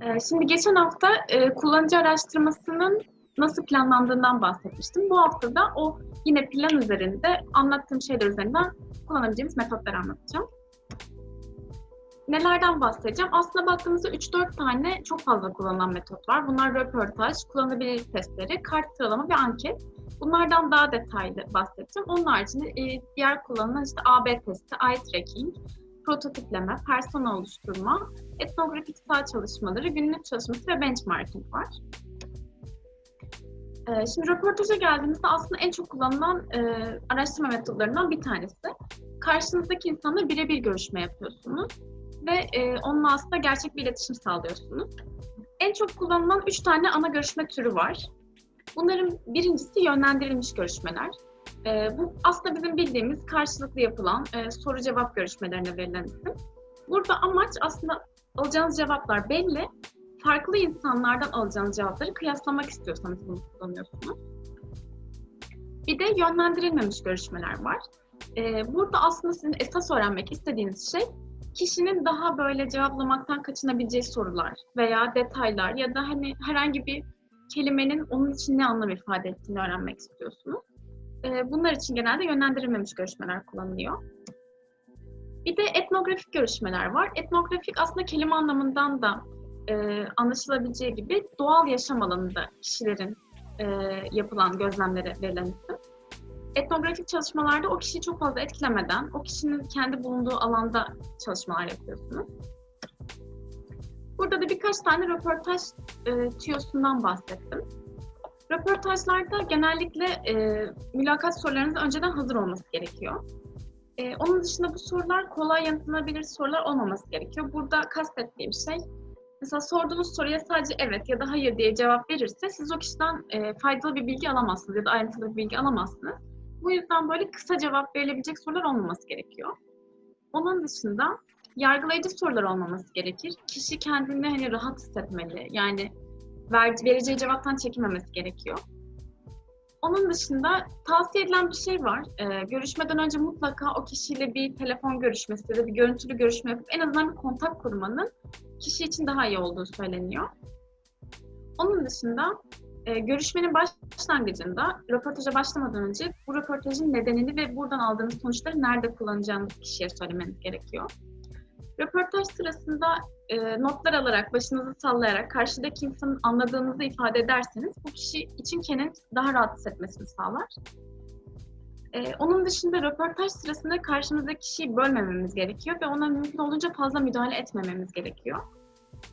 Ee, Şimdi geçen hafta e, kullanıcı araştırmasının nasıl planlandığından bahsetmiştim. Bu hafta da o yine plan üzerinde anlattığım şeyler üzerinden kullanabileceğimiz metotları anlatacağım. Nelerden bahsedeceğim? Aslında baktığımızda 3-4 tane çok fazla kullanılan metot var. Bunlar röportaj, kullanılabilirlik testleri, kart sıralama ve anket. Bunlardan daha detaylı bahsedeceğim. Onun haricinde e, diğer kullanılan işte AB testi, eye tracking, prototipleme, persona oluşturma, etnografik saha çalışmaları, günlük çalışması ve benchmarking var. Ee, Şimdi röportaja geldiğimizde aslında en çok kullanılan e, araştırma metodlarından bir tanesi. Karşınızdaki insanla birebir görüşme yapıyorsunuz ve e, onunla aslında gerçek bir iletişim sağlıyorsunuz. En çok kullanılan üç tane ana görüşme türü var. Bunların birincisi yönlendirilmiş görüşmeler. E, bu aslında bizim bildiğimiz karşılıklı yapılan e, soru cevap görüşmelerine verilen isim. Burada amaç aslında alacağınız cevaplar belli. Farklı insanlardan alacağınız cevapları kıyaslamak istiyorsanız bunu kullanıyorsunuz. Bir de yönlendirilmemiş görüşmeler var. Ee, burada aslında sizin esas öğrenmek istediğiniz şey kişinin daha böyle cevaplamaktan kaçınabileceği sorular veya detaylar ya da hani herhangi bir kelimenin onun için ne anlam ifade ettiğini öğrenmek istiyorsunuz. Ee, bunlar için genelde yönlendirilmemiş görüşmeler kullanılıyor. Bir de etnografik görüşmeler var. Etnografik aslında kelime anlamından da e, anlaşılabileceği gibi doğal yaşam alanında kişilerin e, yapılan gözlemlere verilen isim. Etnografik çalışmalarda o kişiyi çok fazla etkilemeden, o kişinin kendi bulunduğu alanda çalışmalar yapıyorsunuz. Burada da birkaç tane röportaj e, tüyosundan bahsettim. Röportajlarda genellikle e, mülakat sorularınız önceden hazır olması gerekiyor. E, onun dışında bu sorular kolay yanıtlanabilir sorular olmaması gerekiyor. Burada kastettiğim şey, mesela sorduğunuz soruya sadece evet ya da hayır diye cevap verirse siz o kişiden e, faydalı bir bilgi alamazsınız ya da ayrıntılı bir bilgi alamazsınız. Bu yüzden böyle kısa cevap verilebilecek sorular olmaması gerekiyor. Onun dışında yargılayıcı sorular olmaması gerekir. Kişi kendini hani rahat hissetmeli. Yani vereceği cevaptan çekinmemesi gerekiyor. Onun dışında tavsiye edilen bir şey var. Ee, görüşmeden önce mutlaka o kişiyle bir telefon görüşmesi ya da bir görüntülü görüşme yapıp en azından bir kontak kurmanın kişi için daha iyi olduğu söyleniyor. Onun dışında e, görüşmenin başlangıcında, röportaja başlamadan önce bu röportajın nedenini ve buradan aldığınız sonuçları nerede kullanacağınız kişiye söylemeniz gerekiyor. Röportaj sırasında e, notlar alarak, başınızı sallayarak karşıdaki insanın anladığınızı ifade ederseniz bu kişi için kendini daha rahat hissetmesini sağlar. E, onun dışında röportaj sırasında karşımızdaki kişiyi bölmememiz gerekiyor ve ona mümkün olunca fazla müdahale etmememiz gerekiyor.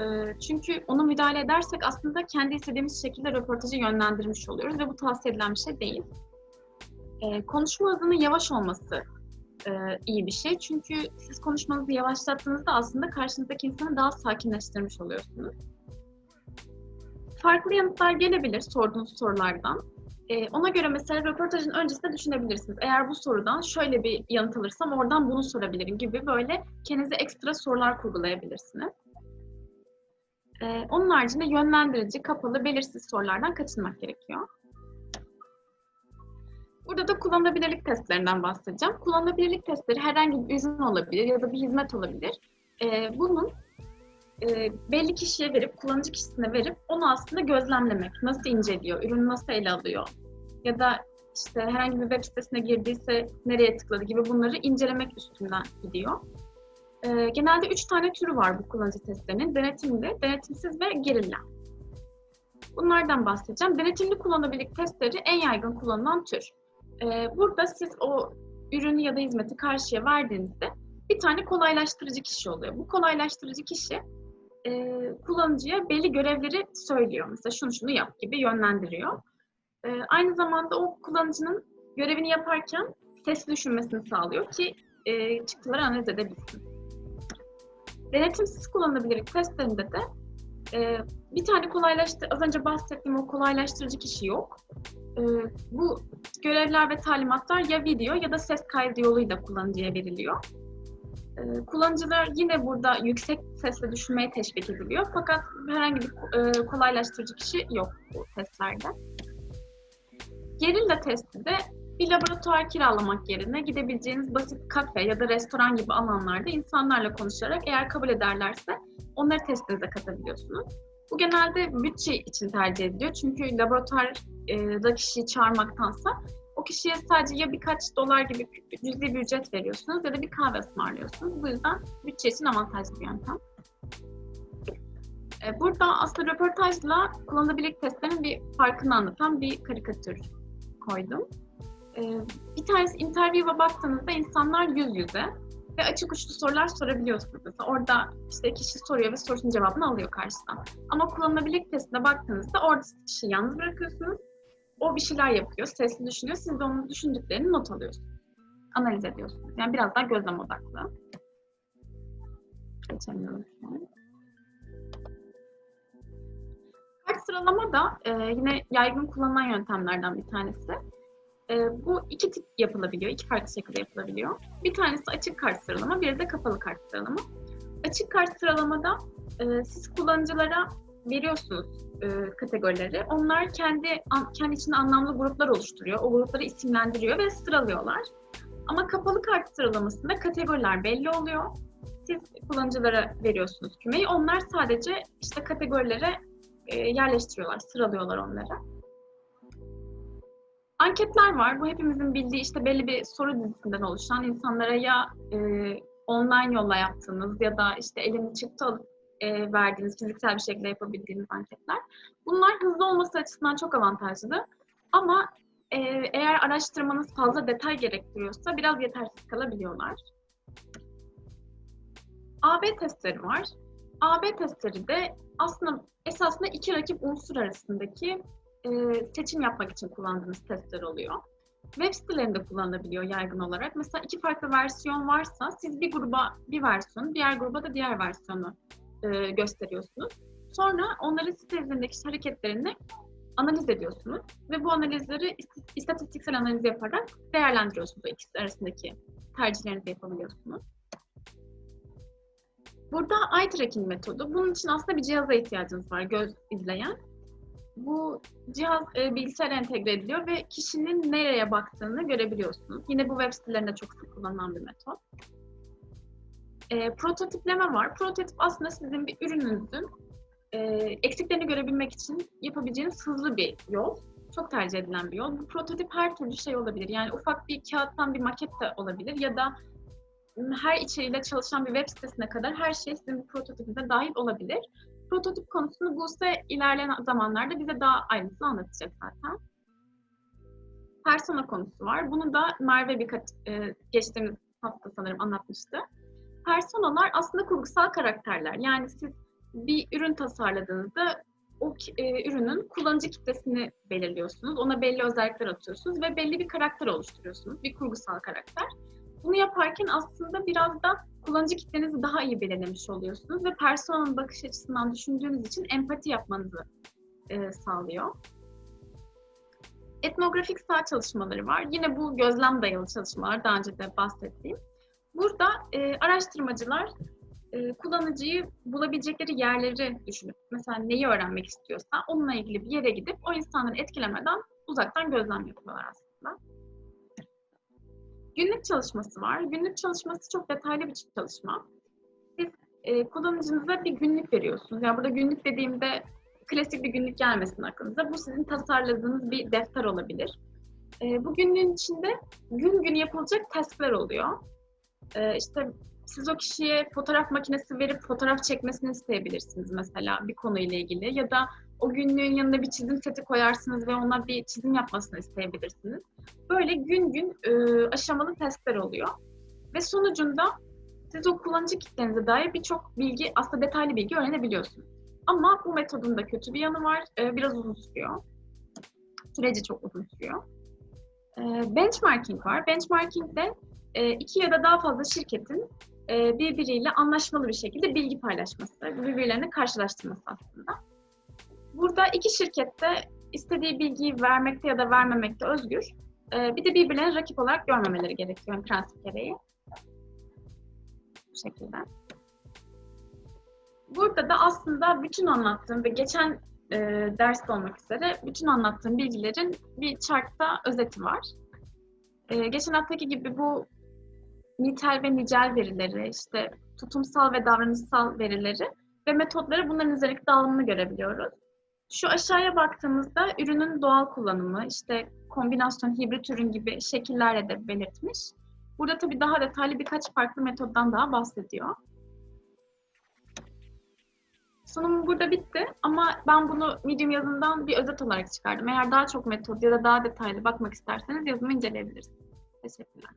E, çünkü ona müdahale edersek aslında kendi istediğimiz şekilde röportajı yönlendirmiş oluyoruz ve bu tavsiye edilen bir şey değil. E, konuşma hızının yavaş olması e, iyi bir şey. Çünkü siz konuşmanızı yavaşlattığınızda aslında karşınızdaki insanı daha sakinleştirmiş oluyorsunuz. Farklı yanıtlar gelebilir sorduğunuz sorulardan. E, ona göre mesela röportajın öncesinde düşünebilirsiniz. Eğer bu sorudan şöyle bir yanıt alırsam oradan bunu sorabilirim gibi böyle kendinize ekstra sorular kurgulayabilirsiniz. E, onun haricinde yönlendirici, kapalı, belirsiz sorulardan kaçınmak gerekiyor. Burada da kullanılabilirlik testlerinden bahsedeceğim. Kullanılabilirlik testleri herhangi bir ürün olabilir ya da bir hizmet olabilir. Ee, bunun e, belli kişiye verip, kullanıcı kişisine verip onu aslında gözlemlemek. Nasıl inceliyor, ürünü nasıl ele alıyor ya da işte herhangi bir web sitesine girdiyse nereye tıkladı gibi bunları incelemek üstünden gidiyor. Ee, genelde üç tane türü var bu kullanıcı testlerinin. Denetimli, denetimsiz ve gerilla. Bunlardan bahsedeceğim. Denetimli kullanılabilirlik testleri en yaygın kullanılan tür. Ee, burada siz o ürünü ya da hizmeti karşıya verdiğinizde bir tane kolaylaştırıcı kişi oluyor. Bu kolaylaştırıcı kişi e, kullanıcıya belli görevleri söylüyor. Mesela şunu şunu yap gibi yönlendiriyor. E, aynı zamanda o kullanıcının görevini yaparken sesli düşünmesini sağlıyor ki e, çıktıları analiz edebilsin. Denetimsiz kullanılabilirlik testlerinde de e, bir tane kolaylaştır, az önce bahsettiğim o kolaylaştırıcı kişi yok. E, bu görevler ve talimatlar ya video ya da ses kaydı yoluyla kullanıcıya veriliyor. E, kullanıcılar yine burada yüksek sesle düşünmeye teşvik ediliyor. Fakat herhangi bir e, kolaylaştırıcı kişi yok bu testlerde. Gerilla testi de bir laboratuvar kiralamak yerine gidebileceğiniz basit kafe ya da restoran gibi alanlarda insanlarla konuşarak eğer kabul ederlerse onları testinize katabiliyorsunuz. Bu genelde bütçe için tercih ediliyor. Çünkü laboratuvarda kişiyi çağırmaktansa o kişiye sadece ya birkaç dolar gibi cüzi bir ücret veriyorsunuz ya da bir kahve ısmarlıyorsunuz. Bu yüzden bütçe için avantajlı bir yöntem. E, Burada aslında röportajla kullanılabilirlik testlerinin bir farkını anlatan bir karikatür koydum. E, Bir tanesi interview'a baktığınızda insanlar yüz yüze ve açık uçlu sorular sorabiliyorsunuz. Mesela orada işte kişi soruyor ve sorusunun cevabını alıyor karşıdan. Ama kullanılabilirlik testine baktığınızda orada kişiyi yalnız bırakıyorsunuz. O bir şeyler yapıyor, sesli düşünüyor. Siz de onun düşündüklerini not alıyorsunuz. Analiz ediyorsunuz. Yani biraz daha gözlem odaklı. Geçemiyorum şu an. Kart sıralama da e, yine yaygın kullanılan yöntemlerden bir tanesi. E, bu iki tip yapılabiliyor, iki farklı şekilde yapılabiliyor. Bir tanesi açık kart sıralama, bir de kapalı kart sıralama. Açık kart sıralamada e, siz kullanıcılara veriyorsunuz e, kategorileri. Onlar kendi an, kendi içinde anlamlı gruplar oluşturuyor. O grupları isimlendiriyor ve sıralıyorlar. Ama kapalı kart sıralamasında kategoriler belli oluyor. Siz kullanıcılara veriyorsunuz kümeyi. Onlar sadece işte kategorilere e, yerleştiriyorlar, sıralıyorlar onları. Anketler var. Bu hepimizin bildiği işte belli bir soru dizisinden oluşan insanlara ya e, online yolla yaptığınız ya da işte elini çıktı alıp e, verdiğiniz, fiziksel bir şekilde yapabildiğiniz anketler. Bunlar hızlı olması açısından çok avantajlı. Ama e, eğer araştırmanız fazla detay gerektiriyorsa biraz yetersiz kalabiliyorlar. AB testleri var. AB testleri de aslında esasında iki rakip unsur arasındaki e, seçim yapmak için kullandığınız testler oluyor. Web sitelerinde kullanılabiliyor yaygın olarak. Mesela iki farklı versiyon varsa siz bir gruba bir versiyon, diğer gruba da diğer versiyonu e, gösteriyorsunuz. Sonra onların site üzerindeki hareketlerini analiz ediyorsunuz ve bu analizleri istatistiksel analiz yaparak değerlendiriyorsunuz. İkisi arasındaki tercihlerinizi yapabiliyorsunuz. Burada eye tracking metodu. Bunun için aslında bir cihaza ihtiyacınız var, göz izleyen. Bu cihaz e, bilgisayara entegre ediliyor ve kişinin nereye baktığını görebiliyorsunuz. Yine bu web sitelerinde çok sık kullanılan bir metot. E, prototipleme var. Prototip aslında sizin bir ürününüzün e, eksiklerini görebilmek için yapabileceğiniz hızlı bir yol. Çok tercih edilen bir yol. Bu prototip her türlü şey olabilir. Yani ufak bir kağıttan bir maket de olabilir ya da her içeriğiyle çalışan bir web sitesine kadar her şey sizin bir prototipinize dahil olabilir. Prototip konusunu Buse ilerleyen zamanlarda bize daha ayrıntılı anlatacak zaten. Persona konusu var. Bunu da Merve birkaç e, geçtiğimiz hafta sanırım anlatmıştı. Personalar aslında kurgusal karakterler. Yani siz bir ürün tasarladığınızda o e, ürünün kullanıcı kitlesini belirliyorsunuz. Ona belli özellikler atıyorsunuz ve belli bir karakter oluşturuyorsunuz. Bir kurgusal karakter. Bunu yaparken aslında biraz da kullanıcı kitlenizi daha iyi belirlemiş oluyorsunuz ve personanın bakış açısından düşündüğünüz için empati yapmanızı e, sağlıyor. Etnografik sağ çalışmaları var. Yine bu gözlem dayalı çalışmalar daha önce de bahsettiğim. Burada e, araştırmacılar e, kullanıcıyı bulabilecekleri yerleri düşünüp mesela neyi öğrenmek istiyorsa onunla ilgili bir yere gidip o insanları etkilemeden uzaktan gözlem yapıyorlar aslında. Günlük çalışması var. Günlük çalışması çok detaylı bir çalışma. Siz e, kullanıcınıza bir günlük veriyorsunuz. Yani burada günlük dediğimde klasik bir günlük gelmesin aklınıza. Bu sizin tasarladığınız bir defter olabilir. E, bu günlüğün içinde gün gün yapılacak tasklar oluyor. E, işte siz o kişiye fotoğraf makinesi verip fotoğraf çekmesini isteyebilirsiniz mesela bir konuyla ilgili ya da o günlüğün yanına bir çizim seti koyarsınız ve ona bir çizim yapmasını isteyebilirsiniz. Böyle gün gün e, aşamalı testler oluyor. Ve sonucunda siz o kullanıcı kitlenize dair birçok bilgi, aslında detaylı bilgi öğrenebiliyorsunuz. Ama bu metodun da kötü bir yanı var. E, biraz uzun sürüyor. Süreci çok uzun sürüyor. E, benchmarking var. Benchmarking de e, iki ya da daha fazla şirketin e, birbiriyle anlaşmalı bir şekilde bilgi paylaşması, birbirlerini karşılaştırması aslında. Burada iki şirkette istediği bilgiyi vermekte ya da vermemekte özgür. Ee, bir de birbirlerini rakip olarak görmemeleri gerekiyor yani prensip gereği. Bu şekilde. Burada da aslında bütün anlattığım ve geçen e, derste olmak üzere bütün anlattığım bilgilerin bir chartta özeti var. Ee, geçen haftaki gibi bu nitel ve nicel verileri, işte tutumsal ve davranışsal verileri ve metotları bunların üzerindeki dağılımını görebiliyoruz. Şu aşağıya baktığımızda ürünün doğal kullanımı, işte kombinasyon, hibrit ürün gibi şekillerle de belirtmiş. Burada tabii daha detaylı birkaç farklı metoddan daha bahsediyor. Sunum burada bitti ama ben bunu Medium yazından bir özet olarak çıkardım. Eğer daha çok metod ya da daha detaylı bakmak isterseniz yazımı inceleyebilirsiniz. Teşekkürler.